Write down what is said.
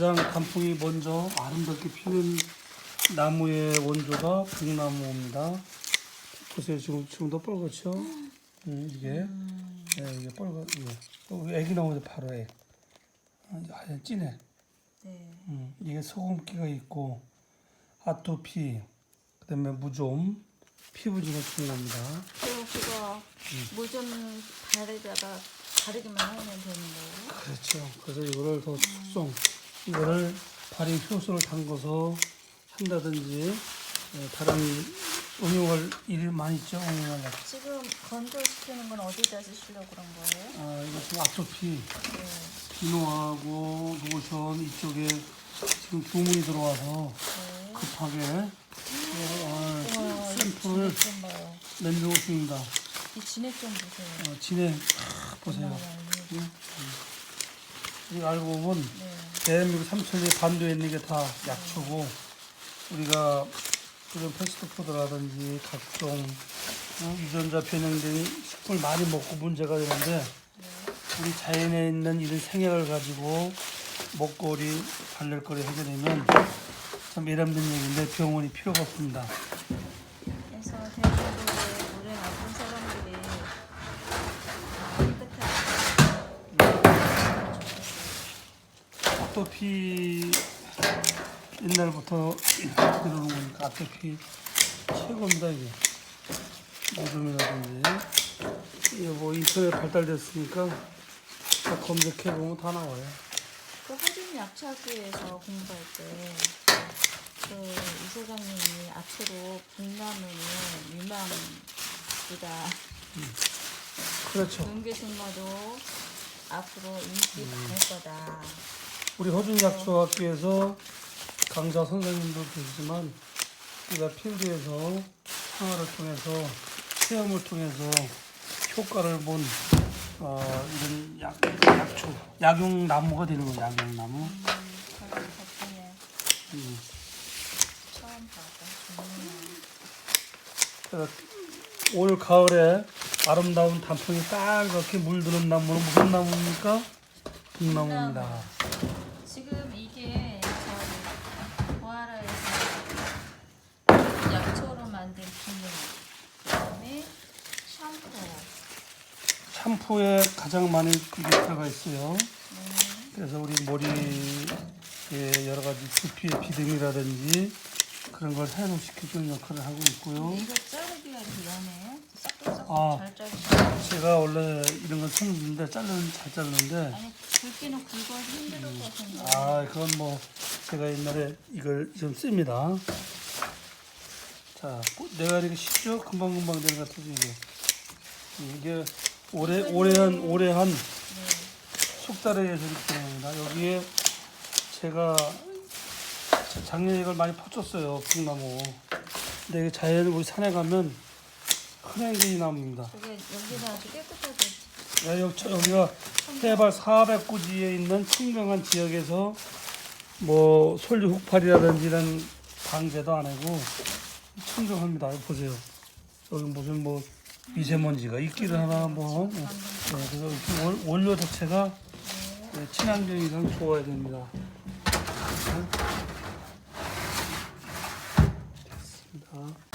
가장 단풍이 먼저 아름답게 피는 나무의 원조가 북나무입니다. 보세요, 지금 지금도 빨갛죠? 음, 이게 네, 이게 빨갛 이게 또 애기 나오는데 바로 애. 아, 하얀 진해. 네. 음, 이게 소금기가 있고 아토피, 그 다음에 무좀, 피부진에 좋은 겁니다. 그럼 그거 물좀 바르다가 바르기만 하면 되는 거예요? 그렇죠. 그래서 이거를 더 숙성, 이거를 발효 효소를 담궈서 한다든지 예, 다른 응용할 일이 많이 있죠. 응용할 약. 지금 건조시키는 건 어디다 쓰시려고 그런 거예요? 아, 이거 지금 아토피, 네. 비누하고 로션 이쪽에 지금 주문이 들어와서 네. 급하게 어, 우와, 이 샘플을 진액. 내밀고 있습니다. 이 진액 좀 보세요. 어, 진해 아, 보세요. 네. 이거 알고 보면 네. 대한민국 삼천리 반도에 있는 게 다 약초고 우리가 요즘 패스트푸드라든지 각종 어, 유전자 변형 된 식품을 많이 먹고 문제가 되는데 우리 자연에 있는 이런 생약을 가지고 먹거리, 발랄거리 하게 되면 참 예람된 얘기인데 병원이 필요가 없습니다. 아토피 옛날부터 들어오는 거니까 아토피 최고입니다 이게 무좀이라든지 이게 뭐 인터넷 발달됐으니까 다 검색해 보면 다 나와요. 그 호준 약초학교에서 공부할 때그 이사장님이 앞으로 북나무는 유망보다 그렇죠. 눈개승마도 앞으로 인기 많을 거다. 우리 호준약초학교에서 강사 선생님도 계시지만 우리가 필드에서 생활을 통해서 체험을 통해서 효과를 본 어, 이런 약, 약초, 약용나무가 되는 거예요. 약용나무. 음, 음. 처음. 그래서 올 가을에 아름다운 단풍이 딱 이렇게 물드는 나무는 무슨 나무입니까? 북나무입니다. 지금 이게 저희 보아라에서 약초로 만든 비누, 그다음에 샴푸, 샴푸에 가장 많이 이게 들어가 있어요. 네, 그래서 우리 머리에 여러 가지 두피의 비듬이라든지 그런 걸 해소시켜주는 역할을 하고 있고요. 이거 자르기가 이러네요. 아. 잘 자르시네. 제가 원래 이런 건 손인데 자르는 잘 자르는데 아니 굵기는 굵어서 힘들 것 같은데. 아 그건 뭐 제가 옛날에 이걸 좀 씁니다. 자 내가 이렇게 쉽죠? 금방 금방 되는 것 같아서 이게 이게 오래 오래한 오래한 네. 속달에 의해서 이렇게 됩니다. 여기에 제가 자- 작년에 이걸 많이 퍼쳤어요 북나무. 근데 이게 자연 우리 산에 가면 흔행이 나무입니다. 저게 여기는 아주 깨끗하게 야, 여기, 저- 여기가 해발 400고지에 있는 청정한 지역에서 뭐 솔리 흑팔이라든지 이런 방제도 안 하고 청정합니다. 여기 보세요. 여기 무슨 뭐 미세먼지가 있기를 하나 뭐 네, 그래서 원료 자체가 네, 친환경이랑 좋아야 됩니다. 됐습니다.